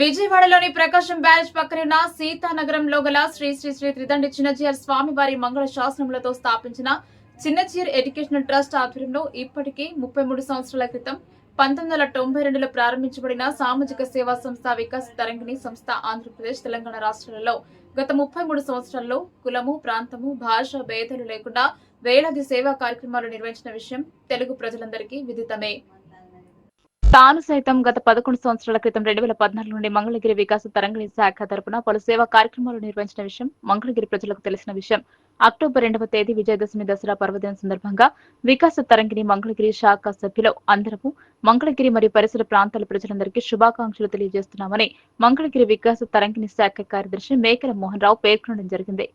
విజయవాడలోని ప్రకాశం బ్యారేజ్ పక్కనున్న సీతానగరంలో గల శ్రీ శ్రీ శ్రీ త్రిదండి చిన్నచీర్ స్వామివారి మంగళ శాసనములతో స్థాపించిన చిన్నచీర్ ఎడ్యుకేషనల్ ట్రస్ట్ ఆధ్వర్యంలో ఇప్పటికీ ముప్పై మూడు సంవత్సరాల క్రితం పంతొమ్మిది వందల తొంభై రెండులో ప్రారంభించబడిన సామాజిక సేవా సంస్థ వికాస్ తరంగిణి సంస్థ ఆంధ్రప్రదేశ్ తెలంగాణ రాష్ట్రాలలో గత ముప్పై మూడు సంవత్సరాల్లో కులము ప్రాంతము భాష భేదాలు లేకుండా వేలాది సేవా కార్యక్రమాలు నిర్వహించిన విషయం తెలుగు ప్రజలందరికీ విదితమే. తాను సైతం గత పదకొండు సంవత్సరాల క్రితం రెండు వేల పద్నాలుగు నుండి మంగళగిరి వికాస తరంగిణి శాఖ తరపున పలు సేవా కార్యక్రమాలు నిర్వహించిన విషయం మంగళగిరి ప్రజలకు తెలిసిన విషయం. అక్టోబర్ రెండవ తేదీ విజయదశమి దసరా పర్వదినం సందర్భంగా వికాస తరంగిణి మంగళగిరి శాఖ సభ్యులు అందరము మంగళగిరి మరియు పరిసర ప్రాంతాల ప్రజలందరికీ శుభాకాంక్షలు తెలియజేస్తున్నామని మంగళగిరి వికాస తరంగిణి శాఖ కార్యదర్శి మేకల మోహన్ రావు పేర్కొనడం జరిగింది.